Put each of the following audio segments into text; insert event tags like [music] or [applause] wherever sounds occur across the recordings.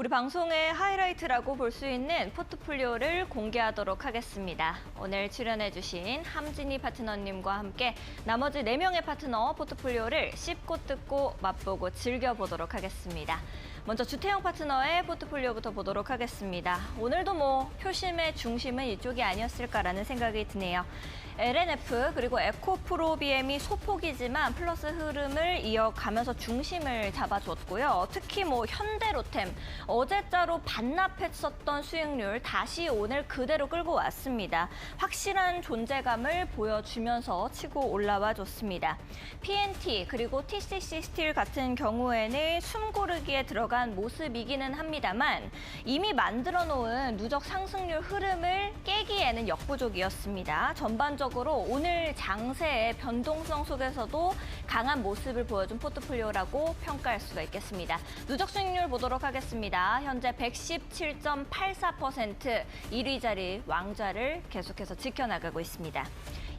우리 방송의 하이라이트라고 볼 수 있는 포트폴리오를 공개하도록 하겠습니다. 오늘 출연해주신 함진희 파트너님과 함께 나머지 네명의 파트너 포트폴리오를 씹고 뜯고 맛보고 즐겨보도록 하겠습니다. 먼저 주태영 파트너의 포트폴리오부터 보도록 하겠습니다. 오늘도 뭐 표심의 중심은 이쪽이 아니었을까라는 생각이 드네요. LNF 그리고 에코프로비엠이 소폭이지만 플러스 흐름을 이어가면서 중심을 잡아줬고요. 특히 뭐 현대로템 어제자로 반납했었던 수익률 다시 오늘 그대로 끌고 왔습니다. 확실한 존재감을 보여주면서 치고 올라와 줬습니다. PNT 그리고 TCC 스틸 같은 경우에는 숨고르기에 들어간 모습이기는 합니다만 이미 만들어 놓은 누적 상승률 흐름을 깨기에는 역부족이었습니다. 전반적으로 오늘 장세의 변동성 속에서도 강한 모습을 보여준 포트폴리오라고 평가할 수가 있겠습니다. 누적 수익률 보도록 하겠습니다. 현재 117.84% 1위 자리 왕좌를 계속해서 지켜나가고 있습니다.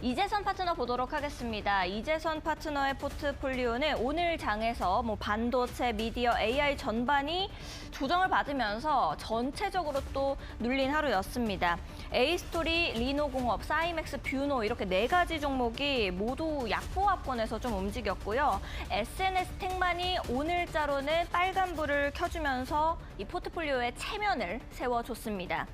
이재선 파트너 보도록 하겠습니다. 이재선 파트너의 포트폴리오는 오늘 장에서 뭐 반도체, 미디어, AI 전반이 조정을 받으면서 전체적으로 또 눌린 하루였습니다. 에이스토리, 리노공업, 사이맥스, 뷰노 이렇게 네 가지 종목이 모두 약보합권에서 좀 움직였고요. SNS 택만이 오늘자로는 빨간불을 켜주면서 이 포트폴리오의 체면을 세워줬습니다.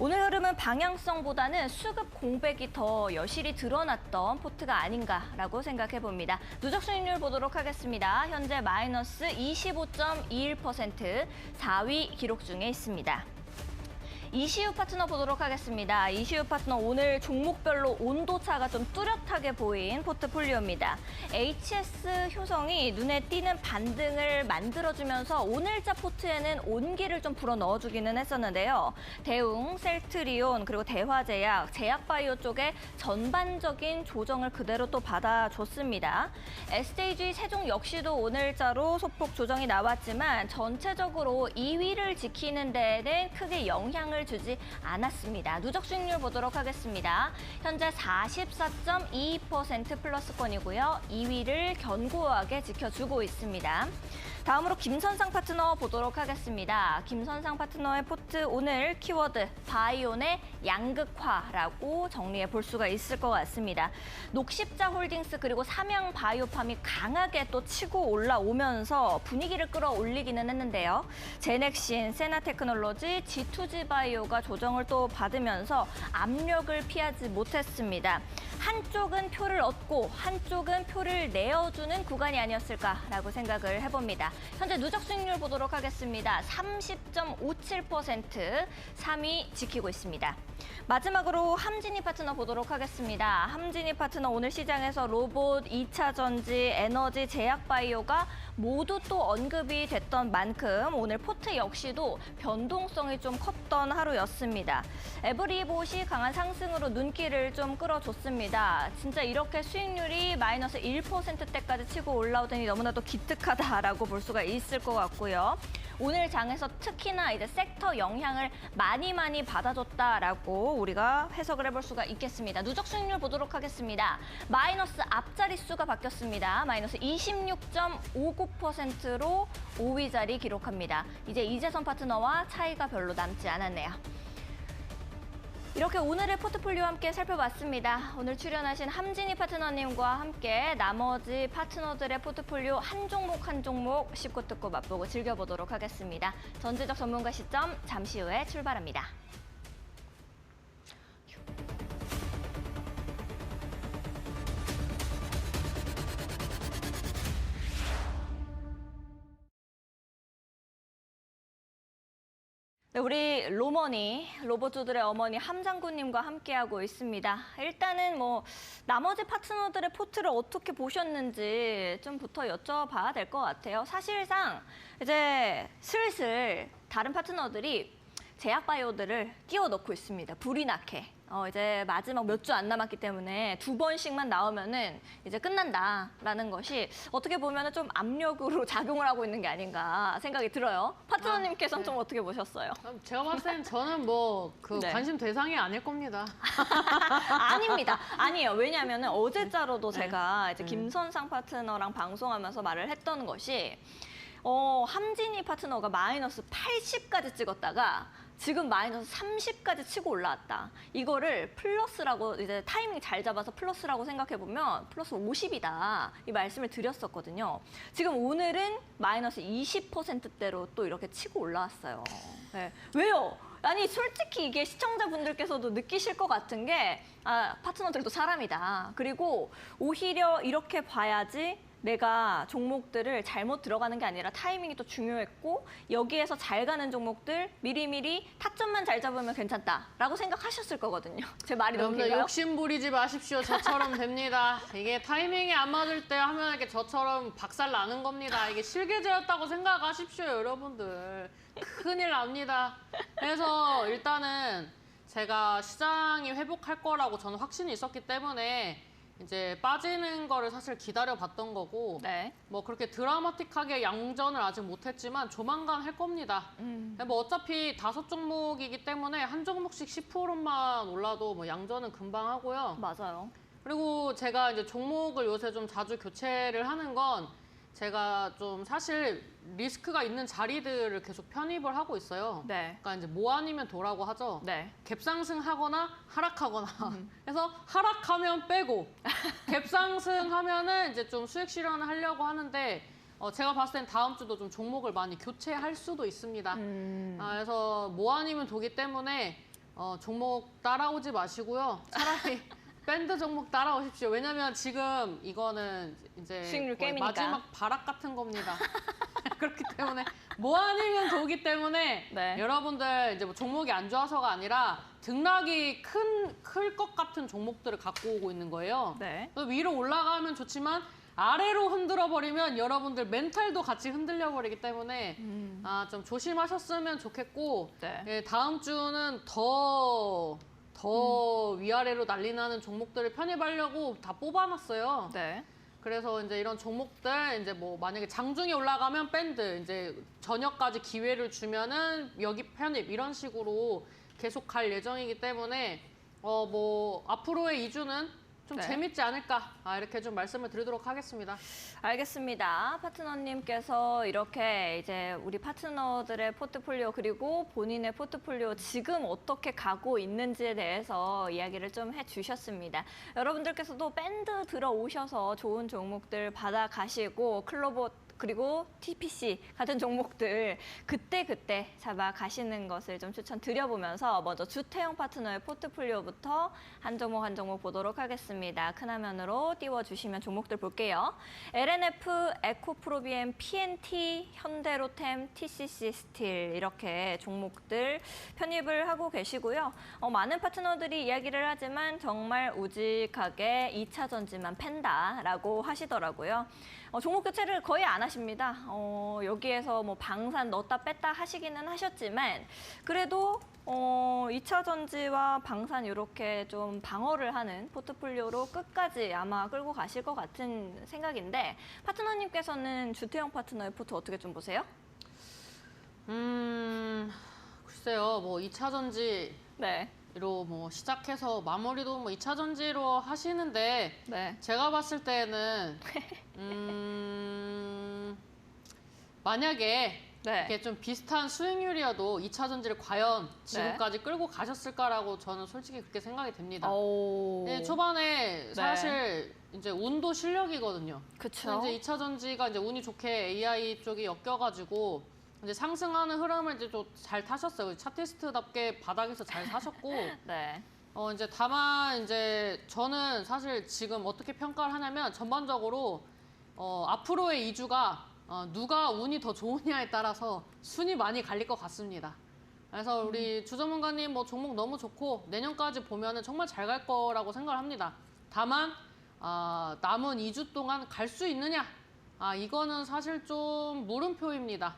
오늘 흐름은 방향성보다는 수급 공백이 더 여실히 드 러났던 포트가 아닌가라고 생각해 봅니다. 누적 수익률 보도록 하겠습니다. 현재 마이너스 25.21% 4위 기록 중에 있습니다. 이시우 파트너 보도록 하겠습니다. 이시우 파트너 오늘 종목별로 온도차가 좀 뚜렷하게 보인 포트폴리오입니다. HS 효성이 눈에 띄는 반등을 만들어주면서 오늘자 포트에는 온기를 좀 불어 넣어주기는 했었는데요. 대웅, 셀트리온, 그리고 대화제약, 제약바이오 쪽에 전반적인 조정을 그대로 또 받아줬습니다. SJG 세종 역시도 오늘자로 소폭 조정이 나왔지만 전체적으로 2위를 지키는 데에는 크게 영향을 주지 않았습니다. 누적 수익률 보도록 하겠습니다. 현재 44.22% 플러스권이고요. 2위를 견고하게 지켜주고 있습니다. 다음으로 김선상 파트너 보도록 하겠습니다. 김선상 파트너의 포트 오늘 키워드 바이온의 양극화라고 정리해 볼 수가 있을 것 같습니다. 녹십자 홀딩스 그리고 삼양 바이오팜이 강하게 또 치고 올라오면서 분위기를 끌어올리기는 했는데요. 제넥신, 세나테크놀로지, G2G 바이오가 조정을 또 받으면서 압력을 피하지 못했습니다. 한쪽은 표를 얻고 한쪽은 표를 내어주는 구간이 아니었을까라고 생각을 해봅니다. 현재 누적 수익률 보도록 하겠습니다. 30.57% 3위 지키고 있습니다. 마지막으로 함진이 파트너 보도록 하겠습니다. 함진이 파트너 오늘 시장에서 로봇, 2차 전지, 에너지, 제약 바이오가 모두 또 언급이 됐던 만큼 오늘 포트 역시도 변동성이 좀 컸던 하루였습니다. 에브리봇이 강한 상승으로 눈길을 좀 끌어줬습니다. 진짜 이렇게 수익률이 마이너스 1%대까지 치고 올라오더니 너무나도 기특하다라고 볼 수가 있을 것 같고요. 오늘 장에서 특히나 이제 섹터 영향을 많이 많이 받아줬다라고 우리가 해석을 해볼 수가 있겠습니다. 누적 수익률 보도록 하겠습니다. 마이너스 앞자리 수가 바뀌었습니다. 마이너스 26.59%로 5위 자리 기록합니다. 이제 이재선 파트너와 차이가 별로 남지 않았네요. 이렇게 오늘의 포트폴리오 함께 살펴봤습니다. 오늘 출연하신 함진희 파트너님과 함께 나머지 파트너들의 포트폴리오 한 종목 한 종목 씹고 뜯고 맛보고 즐겨보도록 하겠습니다. 전지적 전문가 시점 잠시 후에 출발합니다. 우리 로머니, 로봇주들의 어머니 함장군님과 함께하고 있습니다. 일단은 뭐 나머지 파트너들의 포트를 어떻게 보셨는지 좀부터 여쭤봐야 될 것 같아요. 사실상 이제 슬슬 다른 파트너들이 제약 바이오들을 끼워 넣고 있습니다. 불이 나게. 어, 이제 마지막 몇 주 안 남았기 때문에 두 번씩만 나오면은 이제 끝난다라는 것이 어떻게 보면은 좀 압력으로 [laughs] 작용을 하고 있는 게 아닌가 생각이 들어요. 파트너님께서는 아, 네. 좀 어떻게 보셨어요? 제가 봤을 땐 저는 뭐그 네. 관심 대상이 아닐 겁니다. [laughs] 아닙니다. 아니에요. 왜냐하면 어제자로도 네. 제가 이제 네. 김선상 파트너랑 방송하면서 말을 했던 것이 어, 함진이 파트너가 마이너스 80까지 찍었다가 지금 마이너스 30까지 치고 올라왔다. 이거를 플러스라고 이제 타이밍 잘 잡아서 플러스라고 생각해 보면 플러스 50이다. 이 말씀을 드렸었거든요. 지금 오늘은 마이너스 20%대로 또 이렇게 치고 올라왔어요. 네. 왜요? 아니 솔직히 이게 시청자분들께서도 느끼실 것 같은 게 아, 파트너들도 사람이다. 그리고 오히려 이렇게 봐야지 내가 종목들을 잘못 들어가는 게 아니라 타이밍이 또 중요했고 여기에서 잘 가는 종목들 미리미리 타점만 잘 잡으면 괜찮다라고 생각하셨을 거거든요. [laughs] 제 말이 너무 길어요? 욕심 부리지 마십시오. 저처럼 됩니다. 이게 타이밍이 안 맞을 때 하면 이렇게 저처럼 박살 나는 겁니다. 이게 실계제였다고 생각하십시오, 여러분들. 큰일 납니다. 그래서 일단은 제가 시장이 회복할 거라고 저는 확신이 있었기 때문에 이제 빠지는 거를 사실 기다려 봤던 거고 네. 뭐 그렇게 드라마틱하게 양전을 아직 못했지만 조만간 할 겁니다. 음. 뭐 어차피 다섯 종목이기 때문에 한 종목씩 10%만 올라도 뭐 양전은 금방 하고요. 맞아요. 그리고 제가 이제 종목을 요새 좀 자주 교체를 하는 건 제가 좀 사실 리스크가 있는 자리들을 계속 편입을 하고 있어요. 네. 그러니까 이제 뭐 아니면 도라고 하죠. 네. 갭상승하거나 하락하거나 음. [laughs] 그래서 하락하면 빼고 갭상승하면은 이제 좀 수익 실현을 하려고 하는데 어, 제가 봤을 땐 다음 주도 좀 종목을 많이 교체할 수도 있습니다. 음. 아, 그래서 뭐 아니면 도기 때문에 어, 종목 따라오지 마시고요. 차라리 [laughs] 밴드 종목 따라오십시오. 왜냐면 지금 이거는 이제 수익률 거의 게임이니까. 마지막 발악 같은 겁니다. [laughs] 그렇기 때문에 뭐 아니면 도기 때문에 네. 여러분들 이제 뭐 종목이 안 좋아서가 아니라 등락이 큰 클 것 같은 종목들을 갖고 오고 있는 거예요. 네. 또 위로 올라가면 좋지만 아래로 흔들어 버리면 여러분들 멘탈도 같이 흔들려 버리기 때문에 음. 아좀 조심하셨으면 좋겠고 네. 예, 다음 주는 더 더 음. 위아래로 난리 나는 종목들을 편입하려고 다 뽑아놨어요. 네. 그래서 이제 이런 종목들 이제 뭐 만약에 장중에 올라가면 밴드 이제 저녁까지 기회를 주면은 여기 편입 이런 식으로 계속 갈 예정이기 때문에 어 뭐 앞으로의 2주는 좀 네. 재밌지 않을까 아, 이렇게 좀 말씀을 드리도록 하겠습니다. 알겠습니다. 파트너님께서 이렇게 이제 우리 파트너들의 포트폴리오 그리고 본인의 포트폴리오 지금 어떻게 가고 있는지에 대해서 이야기를 좀 해주셨습니다. 여러분들께서도 밴드 들어오셔서 좋은 종목들 받아 가시고 클로버 그리고 TPC 같은 종목들 그때 그때 잡아 가시는 것을 좀 추천드려보면서 먼저 주태영 파트너의 포트폴리오부터 한 종목 한 종목 보도록 하겠습니다. 큰 화면으로 띄워주시면 종목들 볼게요. LNF, 에코프로비엠, PNT, 현대로템, TCC 스틸 이렇게 종목들 편입을 하고 계시고요. 어, 많은 파트너들이 이야기를 하지만 정말 우직하게 2차 전지만 팬다라고 하시더라고요. 어, 종목 교체를 거의 안 하십니다. 어, 여기에서 뭐 방산 넣었다 뺐다 하시기는 하셨지만 그래도 어, 2차 전지와 방산 이렇게 좀 방어를 하는 포트폴리오로 끝까지 아마 끌고 가실 것 같은 생각인데 파트너님께서는 주태영 파트너의 포트 어떻게 좀 보세요? 음 글쎄요 뭐 2차 전지 로 네, 뭐 시작해서 마무리도 뭐 2차 전지로 하시는데 네, 제가 봤을 때는 [laughs] 음 만약에 네. 이게 좀 비슷한 수익률이어도 2차 전지를 과연 지금까지 끌고 가셨을까라고 저는 솔직히 그렇게 생각이 됩니다. 오, 네, 초반에 사실 이제 운도 실력이거든요. 그쵸. 이제 2차 전지가 이제 운이 좋게 AI 쪽이 엮여가지고 이제 상승하는 흐름을 이제 좀 잘 타셨어요. 차티스트답게 바닥에서 잘 사셨고 [laughs] 네, 어 이제 다만 이제 저는 사실 지금 어떻게 평가를 하냐면 전반적으로 어 앞으로의 2주가 어 누가 운이 더 좋으냐에 따라서 순이 많이 갈릴 것 같습니다. 그래서 우리 주전문가님 뭐 종목 너무 좋고 내년까지 보면은 정말 잘 갈 거라고 생각을 합니다. 다만 아, 남은 2주 동안 갈 수 있느냐? 아 이거는 사실 좀 물음표입니다.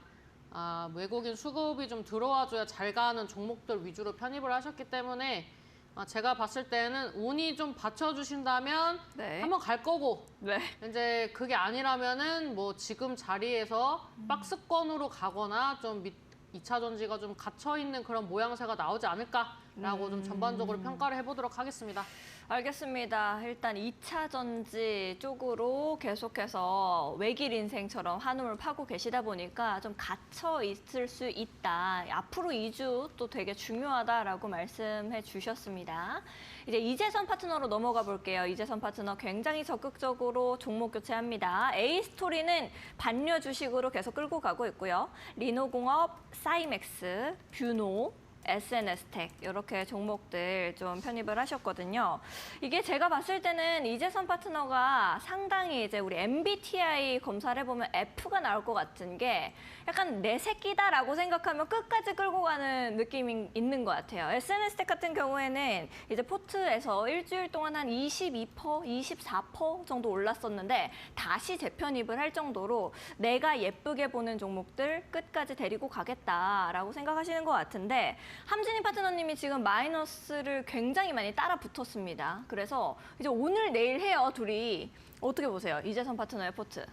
아, 외국인 수급이 좀 들어와줘야 잘 가는 종목들 위주로 편입을 하셨기 때문에 아, 제가 봤을 때는 운이 좀 받쳐주신다면 네, 한번 갈 거고. 네, 이제 그게 아니라면은 뭐 지금 자리에서 박스권으로 가거나 좀 밑, 2차 전지가 좀 갇혀 있는 그런 모양새가 나오지 않을까 좀 음. 전반적으로 평가를 해보도록 하겠습니다. 알겠습니다. 일단 2차 전지 쪽으로 계속해서 외길 인생처럼 한움을 파고 계시다 보니까 좀 갇혀 있을 수 있다. 앞으로 2주 또 되게 중요하다라고 말씀해 주셨습니다. 이제 이재선 파트너로 넘어가 볼게요. 이재선 파트너 굉장히 적극적으로 종목 교체합니다. A 스토리는 반려 주식으로 계속 끌고 가고 있고요. 리노공업, 사이맥스, 뷰노, SNS텍 이렇게 종목들 좀 편입을 하셨거든요. 이게 제가 봤을 때는 이재선 파트너가 상당히 이제 우리 MBTI 검사를 해보면 F가 나올 것 같은 게 약간 내 새끼다라고 생각하면 끝까지 끌고 가는 느낌이 있는 것 같아요. SNS텍 같은 경우에는 이제 포트에서 일주일 동안 한 22%, 24% 정도 올랐었는데 다시 재편입을 할 정도로 내가 예쁘게 보는 종목들 끝까지 데리고 가겠다라고 생각하시는 것 같은데 함진희 파트너님이 지금 마이너스를 굉장히 많이 따라 붙었습니다. 그래서 이제 오늘 내일 해요 둘이 어떻게 보세요? 이재선 파트너의 포트.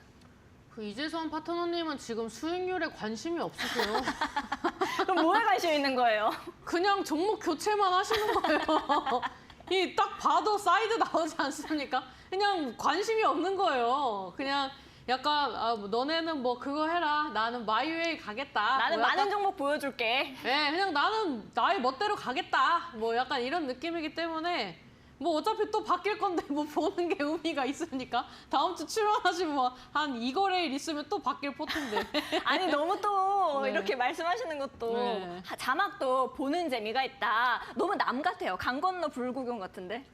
그 이재선 파트너님은 지금 수익률에 관심이 없으세요. [laughs] 그럼 뭐에 관심 있는 거예요? 그냥 종목 교체만 하시는 거예요. [laughs] 이 딱 봐도 사이드 나오지 않습니까? 그냥 관심이 없는 거예요. 그냥 약간 아, 뭐 너네는 뭐 그거 해라. 나는 마이웨이 가겠다. 나는 뭐 약간 많은 종목 보여줄게. 네, 그냥 나는 나의 멋대로 가겠다. 뭐 약간 이런 느낌이기 때문에 뭐 어차피 또 바뀔 건데 뭐 [laughs] 보는 게 의미가 있으니까 다음 주 출연하시면 뭐한 이거래일 있으면 또 바뀔 포트인데. [laughs] 아니 너무 또 네. 이렇게 말씀하시는 것도 네. 하- 자막도 보는 재미가 있다. 너무 남 같아요. 강 건너 불구경 같은데.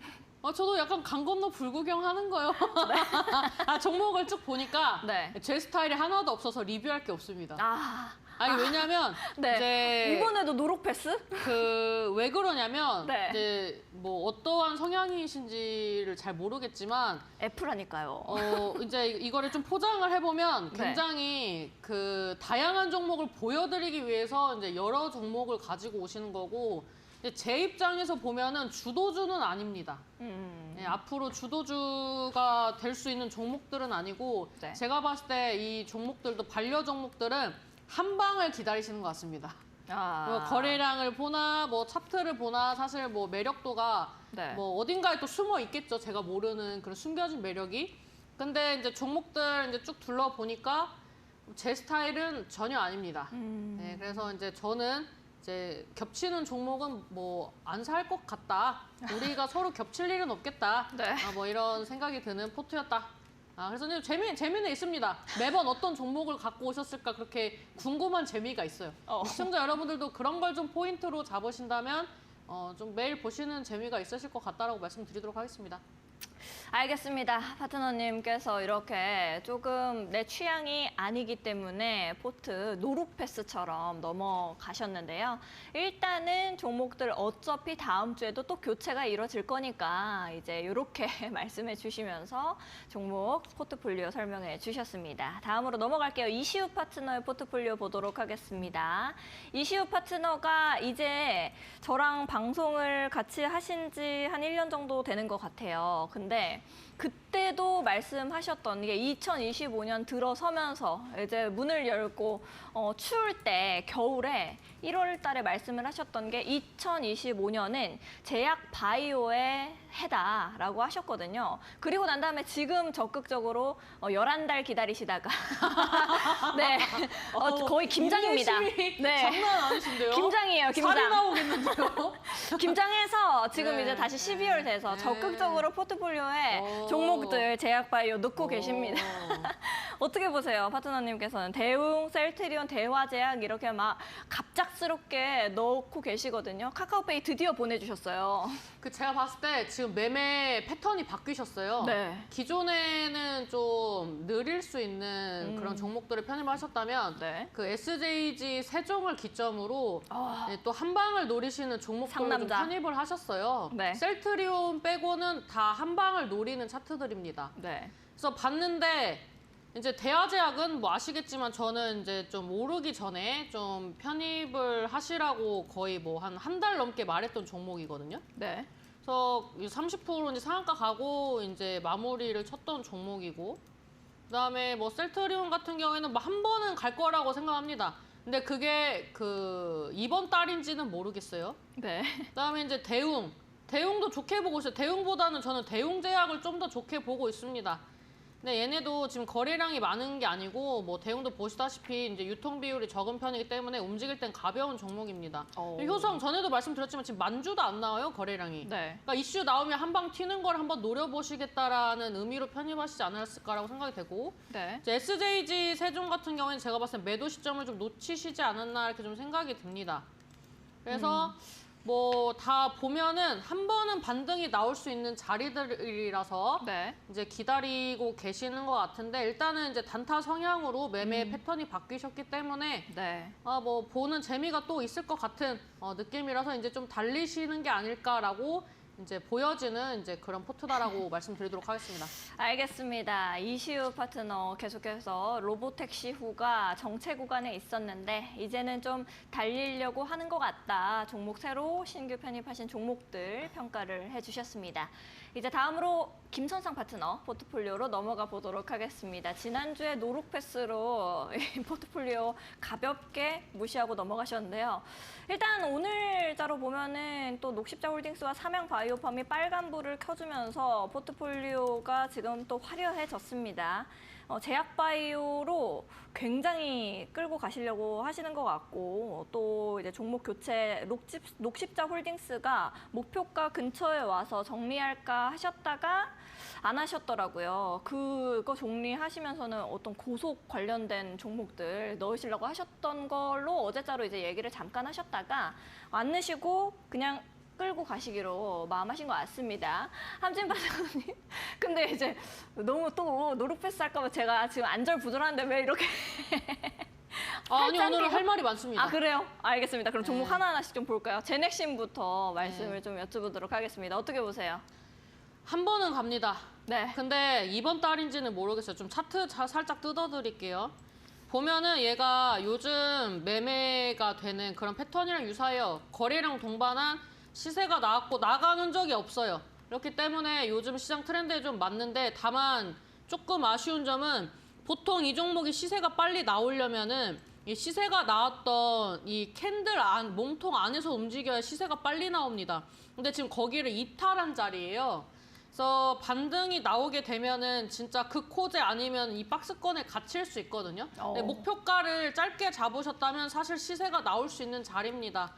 아, 저도 약간 강 건너 불구경 하는 거요. [laughs] [laughs] 아, 종목을 쭉 보니까 네. 제 스타일이 하나도 없어서 리뷰할 게 없습니다. 아, 아니 왜냐면 [laughs] 네. 이제 이번에도 노록 패스? 그 왜 그러냐면 네. 이제 뭐 어떠한 성향이신지를 잘 모르겠지만 F라니까요. 어 이제 이거를 좀 포장을 해보면 네. 굉장히 그 다양한 종목을 보여드리기 위해서 이제 여러 종목을 가지고 오시는 거고 이 제제 입장에서 보면은 주도주는 아닙니다. 음. 네, 앞으로 주도주가 될 수 있는 종목들은 아니고 네. 제가 봤을 때 이 종목들도 반려 종목들은 한 방을 기다리시는 것 같습니다. 아. 뭐 거래량을 보나 뭐 차트를 보나 사실 뭐 매력도가 네. 뭐 어딘가에 또 숨어 있겠죠. 제가 모르는 그런 숨겨진 매력이. 근데 이제 종목들 이제 쭉 둘러보니까 제 스타일은 전혀 아닙니다. 음. 네, 그래서 이제 저는 이제 겹치는 종목은 뭐 안 살 것 같다. 우리가 서로 겹칠 일은 없겠다. 네. 아, 뭐 이런 생각이 드는 포트였다. 아, 그래서 재미 재미는 있습니다. 매번 어떤 종목을 갖고 오셨을까 그렇게 궁금한 재미가 있어요. 어. 시청자 여러분들도 그런 걸 좀 포인트로 잡으신다면 어, 좀 매일 보시는 재미가 있으실 것 같다라고 말씀드리도록 하겠습니다. 알겠습니다. 파트너님께서 이렇게 조금 내 취향이 아니기 때문에 포트 노룩 패스처럼 넘어가셨는데요. 일단은 종목들 어차피 다음 주에도 또 교체가 이루어질 거니까 이제 이렇게 [laughs] 말씀해 주시면서 종목 포트폴리오 설명해 주셨습니다. 다음으로 넘어갈게요. 이시우 파트너의 포트폴리오 보도록 하겠습니다. 이시우 파트너가 이제 저랑 방송을 같이 하신 지 한 1년 정도 되는 것 같아요. 근데 그때도 말씀하셨던 게 2025년 들어서면서 이제 문을 열고 어, 추울 때 겨울에 1월 달에 말씀을 하셨던 게 2025년은 제약 바이오의 해다라고 하셨거든요. 그리고 난 다음에 지금 적극적으로 어, 11달 기다리시다가 [laughs] 네. [laughs] 어, 거의 김장입니다. 인내심이 네. 장난 아니신데요? 김장이에요, 살이 김장. 나오겠는데요? [laughs] 김장해서 지금 네, 이제 다시 네, 12월 돼서 네. 적극적으로 포트폴리오에 오. 종목들 제약 바이오 넣고 계십니다. 어. 어떻게 보세요, 파트너님께서는 대웅, 셀트리온, 대화제약 이렇게 막 갑작 스럽게 넣고 계시거든요. 카카오페이 드디어 보내주셨어요. 그 제가 봤을 때 지금 매매 패턴이 바뀌셨어요. 네. 기존에는 좀 느릴 수 있는 음. 그런 종목들을 편입하셨다면 네. 그 SJG 세종을 기점으로 아, 네, 또한 방을 노리시는 종목들을 좀 상남자. 편입을 하셨어요. 네. 셀트리온 빼고는 다 한 방을 노리는 차트들입니다. 네. 그래서 봤는데 이제 대화제약은 뭐 아시겠지만 저는 이제 좀 오르기 전에 좀 편입을 하시라고 거의 뭐 한 한 달 넘게 말했던 종목이거든요. 네. 그래서 30% 이제 상한가 가고 이제 마무리를 쳤던 종목이고 그다음에 뭐 셀트리온 같은 경우에는 뭐 한 번은 갈 거라고 생각합니다. 근데 그게 그 이번 달인지는 모르겠어요. 네. 그다음에 이제 대웅. 대웅도 좋게 보고 있어요. 대웅보다는 저는 대웅제약을 좀 더 좋게 보고 있습니다. 근데 얘네도 지금 거래량이 많은 게 아니고 뭐 대웅도 보시다시피 이제 유통 비율이 적은 편이기 때문에 움직일 땐 가벼운 종목입니다. 오. 효성 전에도 말씀드렸지만 지금 만주도 안 나와요 거래량이. 네. 그러니까 이슈 나오면 한 방 튀는 걸 한번 노려보시겠다라는 의미로 편입하시지 않았을까라고 생각이 되고 네. 이제 SJG 세종 같은 경우에는 제가 봤을 때 매도 시점을 좀 놓치시지 않았나 이렇게 좀 생각이 듭니다. 그래서 뭐 다 보면은 한 번은 반등이 나올 수 있는 자리들이라서 네. 이제 기다리고 계시는 것 같은데 일단은 이제 단타 성향으로 매매 음. 패턴이 바뀌셨기 때문에 네. 아뭐 보는 재미가 또 있을 것 같은 어, 느낌이라서 이제 좀 달리시는 게 아닐까라고 이제 보여지는 이제 그런 포트다라고 [laughs] 말씀드리도록 하겠습니다. 알겠습니다. 이시우 파트너 계속해서 로보택시 후가 정체 구간에 있었는데 이제는 좀 달리려고 하는 것 같다. 종목 새로 신규 편입하신 종목들 평가를 해주셨습니다. 이제 다음으로 김선상 파트너 포트폴리오로 넘어가 보도록 하겠습니다. 지난주에 노룩 패스로 [laughs] 이 포트폴리오 가볍게 무시하고 넘어가셨는데요. 일단 오늘자로 보면은 또 녹십자 홀딩스와 삼양 바이오팜이 빨간불을 켜주면서 포트폴리오가 지금 또 화려해졌습니다. 어, 제약바이오로 굉장히 끌고 가시려고 하시는 것 같고 또 이제 종목 교체 녹십, 녹십자 홀딩스가 목표가 근처에 와서 정리할까 하셨다가 안 하셨더라고요. 그거 정리하시면서는 어떤 고속 관련된 종목들 넣으시려고 하셨던 걸로 어제자로 이제 얘기를 잠깐 하셨다가 안 넣으시고 그냥 끌고 가시기로 마음하신 것 같습니다. 함진 바사님. [laughs] 근데 이제 너무 또 노룩패스 할까봐 제가 지금 안절부절한데 왜 이렇게. [laughs] 아, 아니 오늘은 할 말이 많습니다. 아, 그래요? 알겠습니다. 그럼 종목 네. 하나하나씩 좀 볼까요? 제넥신부터 말씀을 네. 좀 여쭤보도록 하겠습니다. 어떻게 보세요? 한 번은 갑니다. 네. 근데 이번 달인지는 모르겠어요. 좀 차트 자- 살짝 뜯어드릴게요. 보면은 얘가 요즘 매매가 되는 그런 패턴이랑 유사해요. 거래량 동반한 시세가 나왔고 나가는 적이 없어요. 그렇기 때문에 요즘 시장 트렌드에 좀 맞는데 다만 조금 아쉬운 점은 보통 이 종목이 시세가 빨리 나오려면은 이 시세가 나왔던 이 캔들 안 몸통 안에서 움직여야 시세가 빨리 나옵니다. 근데 지금 거기를 이탈한 자리예요. 그래서 반등이 나오게 되면은 진짜 그 코제 아니면 이 박스권에 갇힐 수 있거든요. 어. 목표가를 짧게 잡으셨다면 사실 시세가 나올 수 있는 자리입니다.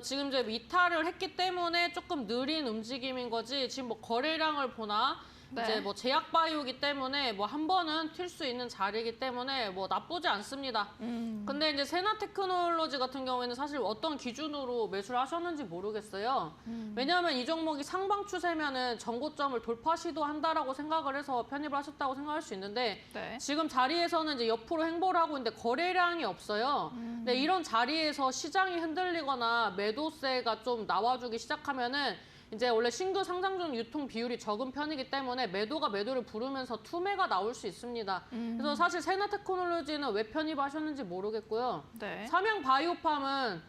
지금 이제 이탈을 했기 때문에 조금 느린 움직임인 거지. 지금 뭐 거래량을 보나 네. 이제 뭐 제약 바이오기 때문에 뭐 한 번은 튈 수 있는 자리이기 때문에 뭐 나쁘지 않습니다. 음. 근데 이제 세나 테크놀로지 같은 경우에는 사실 어떤 기준으로 매수를 하셨는지 모르겠어요. 음. 왜냐하면 이 종목이 상방 추세면은 전고점을 돌파 시도한다라고 생각을 해서 편입을 하셨다고 생각할 수 있는데 네. 지금 자리에서는 이제 옆으로 행보를 하고 있는데 거래량이 없어요. 음. 근데 이런 자리에서 시장이 흔들리거나 매도세가 좀 나와주기 시작하면은 이제 원래 신규 상장 중 유통 비율이 적은 편이기 때문에 매도가 매도를 부르면서 투매가 나올 수 있습니다. 음. 그래서 사실 세나테크놀로지는 왜 편입하셨는지 모르겠고요. 네. 삼양 바이오팜은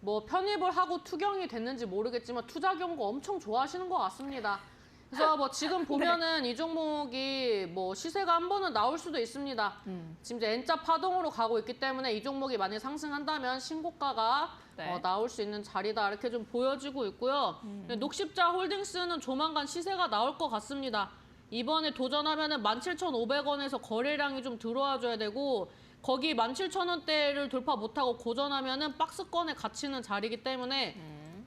뭐 편입을 하고 투경이 됐는지 모르겠지만 투자 경고 엄청 좋아하시는 것 같습니다. 그래서 뭐 지금 [laughs] 보면은 이 종목이 뭐 시세가 한 번은 나올 수도 있습니다. 음. 지금 이제 N자 파동으로 가고 있기 때문에 이 종목이 만약 상승한다면 신고가가 네. 어, 나올 수 있는 자리다 이렇게 좀 보여지고 있고요. 네, 녹십자 홀딩스는 조만간 시세가 나올 것 같습니다. 이번에 도전하면 은 17,500원에서 거래량이 좀 들어와줘야 되고 거기 17,000원대를 돌파 못하고 고전하면 은 박스권에 갇히는 자리이기 때문에 음.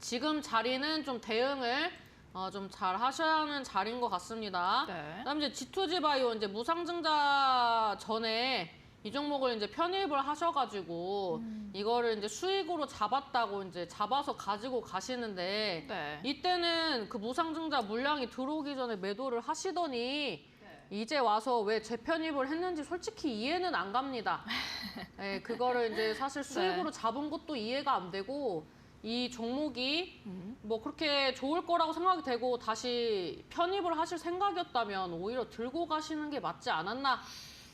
지금 자리는 좀 대응을 어, 좀잘 하셔야 하는 자리인 것 같습니다. 네. 그다음 이제 G2G 바이오 이제 무상증자 전에 이 종목을 이제 편입을 하셔가지고 이거를 이제 수익으로 잡았다고 이제 잡아서 가지고 가시는데 네. 이때는 그 무상증자 물량이 들어오기 전에 매도를 하시더니 이제 와서 왜 재편입을 했는지 솔직히 이해는 안 갑니다. [laughs] 네, 그거를 이제 사실 수익으로 잡은 것도 이해가 안 되고 이 종목이 음. 뭐 그렇게 좋을 거라고 생각이 되고 다시 편입을 하실 생각이었다면 오히려 들고 가시는 게 맞지 않았나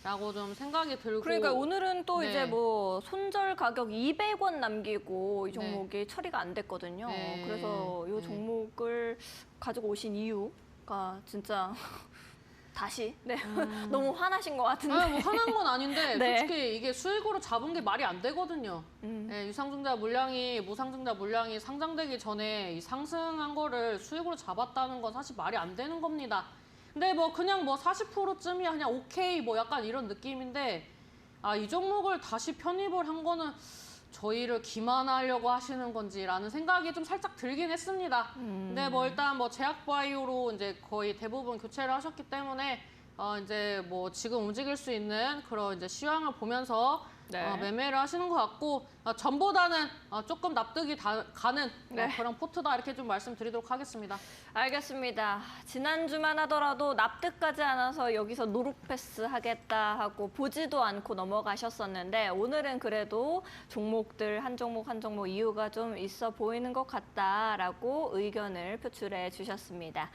라고 좀 생각이 들고 그러니까 오늘은 또 네. 이제 뭐 손절 가격 200원 남기고 이 네. 종목이 처리가 안 됐거든요. 네. 그래서 이 네. 종목을 가지고 오신 이유가 진짜 다시 네 [laughs] 너무 화나신 것 같은데. 아, 뭐 화난 건 아닌데 [laughs] 네. 솔직히 이게 수익으로 잡은 게 말이 안 되거든요. 음. 예, 유상증자 물량이 무상증자 물량이 상장되기 전에 이 상승한 거를 수익으로 잡았다는 건 사실 말이 안 되는 겁니다. 근데 뭐 그냥 뭐 40%쯤이야 그냥 오케이 뭐 약간 이런 느낌인데 아 이 종목을 다시 편입을 한 거는 저희를 기만하려고 하시는 건지라는 생각이 좀 살짝 들긴 했습니다. 음. 근데 뭐 일단 뭐 제약바이오로 이제 거의 대부분 교체를 하셨기 때문에 어 이제 뭐 지금 움직일 수 있는 그런 이제 시황을 보면서 네. 어, 매매를 하시는 것 같고 어, 전보다는 어, 조금 납득이 다- 가는 어, 네. 그런 포트다 이렇게 좀 말씀드리도록 하겠습니다. 알겠습니다. 지난주만 하더라도 납득가지 않아서 여기서 노룩패스 하겠다 하고 보지도 않고 넘어가셨었는데 오늘은 그래도 종목들 한 종목 한 종목 이유가 좀 있어 보이는 것 같다라고 의견을 표출해 주셨습니다.